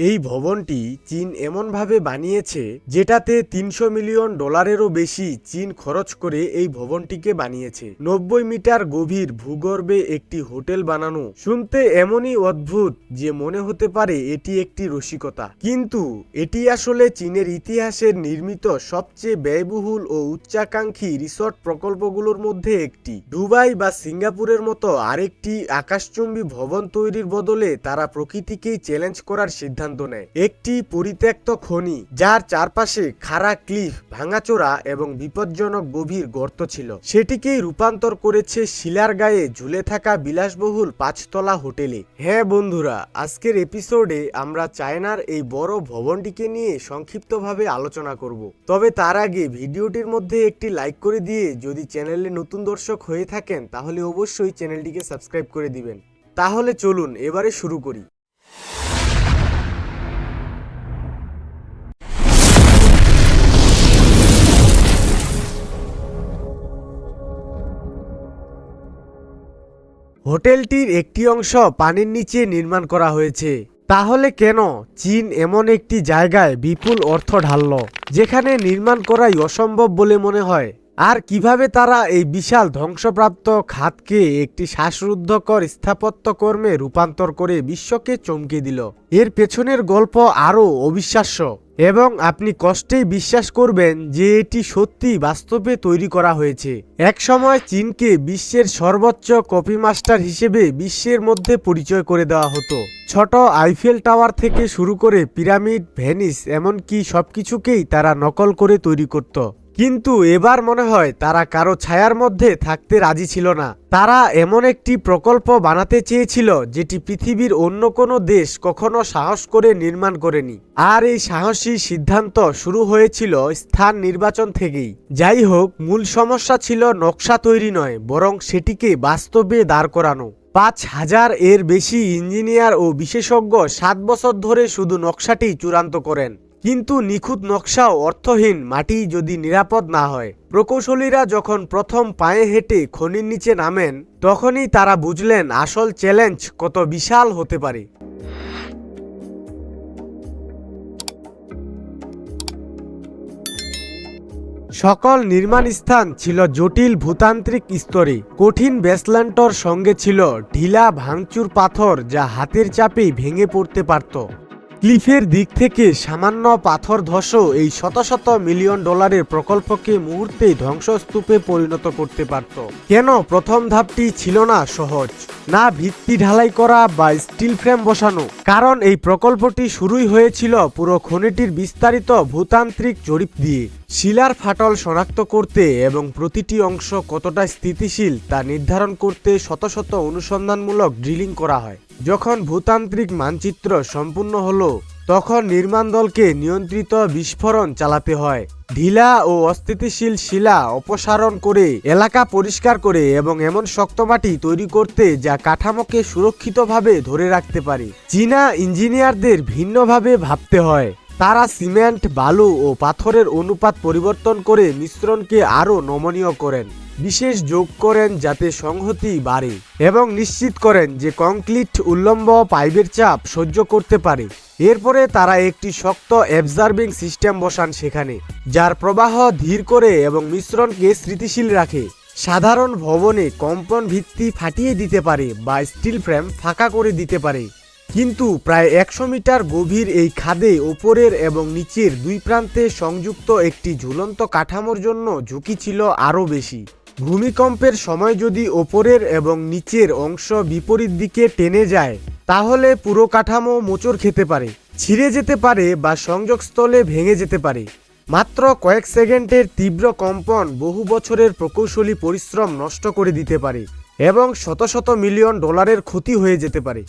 এই ভবনটি চীন এমনভাবে বানিয়েছে যেটাতে তিনশো মিলিয়ন ডলারেরও বেশি চীন খরচ করে এই ভবনটিকে বানিয়েছে। নব্বই মিটার গভীর ভূগর্ভে একটি হোটেল বানানো। শুনতে এমনই অদ্ভুত যে মনে হতে পারে এটি একটি রসিকতা। কিন্তু এটি আসলে চীনের ইতিহাসের নির্মিত সবচেয়ে ব্যয়বহুল ও উচ্চাকাঙ্ক্ষী রিসর্ট প্রকল্পগুলোর মধ্যে একটি। দুবাই বা সিঙ্গাপুরের মতো আরেকটি আকাশচুম্বী ভবন তৈরির বদলে তারা প্রকৃতিকেই চ্যালেঞ্জ করার সিদ্ধান্ত নেয়। একটি পরিত্যক্ত খনি, যার চারপাশে খাড়া ক্লিফ, ভাঙাচোরা এবং বিপজ্জনক গভীর গর্ত ছিল। সেটিকেই রূপান্তর করেছে শিলার গায়ে ঝুলে থাকা বিলাসবহুল পাঁচতলা হোটেলে। হ্যাঁ বন্ধুরা, আজকের এপিসোডে আমরা চায়নার এই বড় ভবনটিকে নিয়ে সংক্ষিপ্তভাবে আলোচনা করব। তবে তার আগে ভিডিওটির মধ্যে একটি লাইক করে দিয়ে যদি চ্যানেলে নতুন দর্শক হয়ে থাকেন, তাহলে অবশ্যই চ্যানেলটিকে সাবস্ক্রাইব করে দিবেন। তাহলে চলুন, এবারে শুরু করি। হোটেলটির একটি অংশ পানির নিচে নির্মাণ করা হয়েছে। তাহলে কেন চীন এমন একটি জায়গায় বিপুল অর্থ ঢালল, যেখানে নির্মাণ করাই অসম্ভব বলে মনে হয়? আর কীভাবে তারা এই বিশাল ধ্বংসপ্রাপ্ত খাতকে একটি শ্বাসরুদ্ধকর স্থাপত্য কর্মে রূপান্তর করে বিশ্বকে চমকে দিল। এর পেছনের গল্প আরও অবিশ্বাস্য এবং আপনি কষ্টেই বিশ্বাস করবেন যে এটি সত্যি বাস্তবে তৈরি করা হয়েছে। একসময় চীনকে বিশ্বের সর্বোচ্চ কপি মাস্টার হিসেবে বিশ্বের মধ্যে পরিচয় করে দেওয়া হতো। ছোট আইফেল টাওয়ার থেকে শুরু করে পিরামিড, ভেনিস, এমনকি সবকিছুকেই তারা নকল করে তৈরি করত। কিন্তু এবার মনে হয় তারা কারও ছায়ার মধ্যে থাকতে রাজি ছিল না। তারা এমন একটি প্রকল্প বানাতে চেয়েছিল যেটি পৃথিবীর অন্য কোনো দেশ কখনো সাহস করে নির্মাণ করেনি। আর এই সাহসী সিদ্ধান্ত শুরু হয়েছিল স্থান নির্বাচন থেকেই। যাই হোক মূল সমস্যা ছিল নকশা তৈরি নয়, বরং সেটিকে বাস্তবে দাঁড় করানো। পাঁচ হাজার এর বেশি ইঞ্জিনিয়ার ও বিশেষজ্ঞ সাত বছর ধরে শুধু নকশাটি চূড়ান্ত করেন। কিন্তু নিখুঁত নকশাও অর্থহীন, মাটি যদি নিরাপদ না হয়। প্রকৌশলীরা যখন প্রথম পায়ে হেঁটে খনির নিচে নামেন, তখনই তারা বুঝলেন আসল চ্যালেঞ্জ কত বিশাল হতে পারে। সকল নির্মাণ স্থান ছিল জটিল ভূতান্ত্রিক স্তরে। কঠিন বেসল্যান্টর সঙ্গে ছিল ঢিলা ভাঙচুর পাথর যা হাতের চাপেই ভেঙে পড়তে পারত। ক্লিফের দিক থেকে সামান্য পাথর ধসও এই শত শত মিলিয়ন ডলারের প্রকল্পকে মুহূর্তে ধ্বংসস্তূপে পরিণত করতে পারত। কেন প্রথম ধাপটি ছিল না সহজ? না ভিত্তি ঢালাই করা বা স্টিল ফ্রেম বসানো। কারণ এই প্রকল্পটি শুরুই হয়েছিল পুরো খনিটির বিস্তারিত ভূতান্ত্রিক জরিপ দিয়ে। শিলার ফাটল শনাক্ত করতে এবং প্রতিটি অংশ কতটা স্থিতিশীল তা নির্ধারণ করতে শত শত অনুসন্ধানমূলক ড্রিলিং করা হয়। যখন ভূতান্ত্রিক মানচিত্র সম্পূর্ণ হলো, তখন নির্মাণ দলকে নিয়ন্ত্রিত বিস্ফোরণ চালাতে হয়। ঢিলা ও অস্থিতিশীল শিলা অপসারণ করে, এলাকা পরিষ্কার করে এবং এমন শক্ত মাটি তৈরি করতে যা কাঠামোকে সুরক্ষিতভাবে ধরে রাখতে পারে। চীনা ইঞ্জিনিয়ারদের ভিন্নভাবে ভাবতে হয়। তারা সিমেন্ট, বালু ও পাথরের অনুপাত পরিবর্তন করে মিশ্রণকে আরও নমনীয় করেন। বিশেষ যোগ করেন যাতে সংহতি বাড়ে এবং নিশ্চিত করেন যে কংক্রিট উল্লম্ব পাইপের চাপ সহ্য করতে পারে। এরপরে তারা একটি শক্ত অ্যাবজার্ভিং সিস্টেম বসান সেখানে, যার প্রবাহ ধীর করে এবং মিশ্রণকে স্মৃতিশীল রাখে। সাধারণ ভবনে কম্পন ভিত্তি ফাটিয়ে দিতে পারে বা স্টিল ফ্রেম ফাঁকা করে দিতে পারে। কিন্তু প্রায় একশো মিটার গভীর এই খাদে ওপরের এবং নিচের দুই প্রান্তে সংযুক্ত একটি ঝুলন্ত কাঠামোর জন্য ঝুঁকি ছিল আরও বেশি। ভূমিকম্পের সময় যদি ওপরের এবং নিচের অংশ বিপরীত দিকে টেনে যায়, তাহলে পুরো কাঠামো মোচড় খেতে পারে, ছিঁড়ে যেতে পারে বা সংযোগস্থলে ভেঙে যেতে পারে। মাত্র কয়েক সেকেন্ডের তীব্র কম্পন বহু বছরের প্রকৌশলী পরিশ্রম নষ্ট করে দিতে পারে এবং শত শত মিলিয়ন ডলারের ক্ষতি হয়ে যেতে পারে।